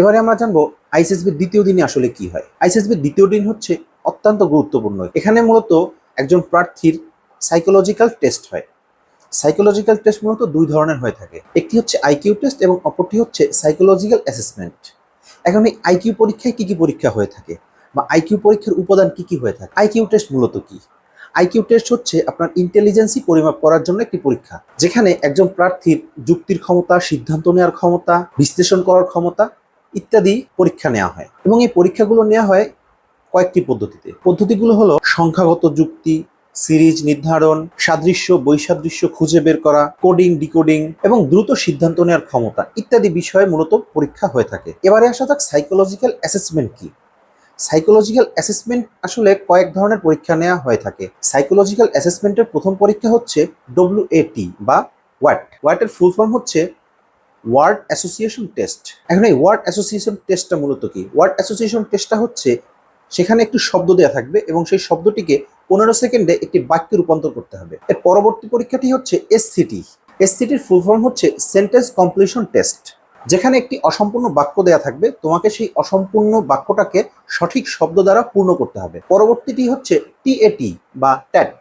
এবারে আমরা জানব আইসিএসবির দ্বিতীয় দিনে আসলে কি হয়। আইসিএসবির দ্বিতীয় দিন হচ্ছে অত্যন্ত গুরুত্বপূর্ণ। এখানে মূলত একজন প্রার্থীর সাইকোলজিক্যাল টেস্ট হয়। সাইকোলজিক্যাল টেস্ট মূলত দুই ধরনের হয়ে থাকে। একটি হচ্ছে আইকিউ টেস্ট এবং অপরটি হচ্ছে সাইকোলজিক্যাল অ্যাসেসমেন্ট এখন এই আইকিউ পরীক্ষায় কি কি পরীক্ষা হয়ে থাকে বা আইকিউ পরীক্ষার উপাদান কি কি হয়ে থাকে? আইকিউ টেস্ট মূলত কি? আইকিউ টেস্ট হচ্ছে আপনার ইন্টেলিজেন্সি পরিমাপ করার জন্য একটি পরীক্ষা, যেখানে একজন প্রার্থীর যুক্তির ক্ষমতা, সিদ্ধান্ত নেওয়ার ক্ষমতা, বিশ্লেষণ করার ক্ষমতা ইত্যাদি পরীক্ষা নেওয়া হয়। এবং এই পরীক্ষাগুলো নেওয়া হয় কয়েকটি পদ্ধতিতে। পদ্ধতিগুলো হলো সংখ্যাগত যুক্তি, সিরিজ নির্ধারণ, সাদৃশ্য, বৈসাদৃশ্য খুঁজে বের করা, কোডিং, ডিকোডিং এবং দ্রুত সিদ্ধান্ত নেওয়ার ক্ষমতা ইত্যাদি বিষয়ে মূলত পরীক্ষা হয়ে থাকে। এবারে আসা যাক সাইকোলজিক্যাল অ্যাসেসমেন্ট কি। সাইকোলজিক্যাল অ্যাসেসমেন্ট আসলে কয়েক ধরনের পরীক্ষা নেওয়া হয়ে থাকে। সাইকোলজিক্যাল অ্যাসেসমেন্টের প্রথম পরীক্ষা হচ্ছে ডব্লিউএটি বা ওয়াট ওয়াটের ফুল ফর্ম হচ্ছে ওয়ার্ড অ্যাসোসিয়েশন টেস্ট। এখন এই ওয়ার্ড অ্যাসোসিয়েশন টেস্টটা মূলত কি? ওয়ার্ড অ্যাসোসিয়েশন টেস্টটা হচ্ছে সেখানে একটি শব্দ দেওয়া থাকবে এবং সেই শব্দটিকে পনেরো সেকেন্ডে একটি বাক্যে রূপান্তর করতে হবে। এর পরবর্তী পরীক্ষাটি হচ্ছে এসসিটি এসসিটির ফুল ফর্ম হচ্ছে সেন্টেন্স কমপ্লিশন টেস্ট যেখানে একটি অসম্পূর্ণ বাক্য দেয়া থাকবে। তোমাকে সেই অসম্পূর্ণ বাক্যটাকে সঠিক শব্দ দ্বারা পূর্ণ করতে হবে। পরবর্তীটি হচ্ছে টিএটি বা ট্যাট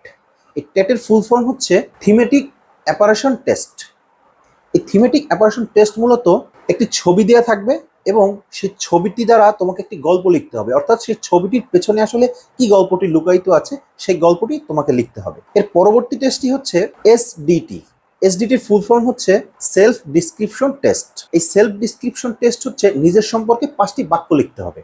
এই ট্যাটের ফুল ফর্ম হচ্ছে থিমেটিক অ্যাপারেশন টেস্ট এই থিমেটিক অ্যাপারেশন টেস্ট মূলত একটি ছবি দেওয়া থাকবে এবং সেই ছবিটি দ্বারা তোমাকে একটি গল্প লিখতে হবে। অর্থাৎ সেই ছবিটির পেছনে আসলে কি গল্পটি লুকায়িত আছে, সেই গল্পটি তোমাকে লিখতে হবে। এর পরবর্তী টেস্টটি হচ্ছে এসডিটি এসডিটির ফুল ফর্ম হচ্ছে সেলফ ডিসক্রিপশন টেস্ট এই সেলফ ডিসক্রিপশন টেস্ট হচ্ছে নিজের সম্পর্কে পাঁচটি বাক্য লিখতে হবে।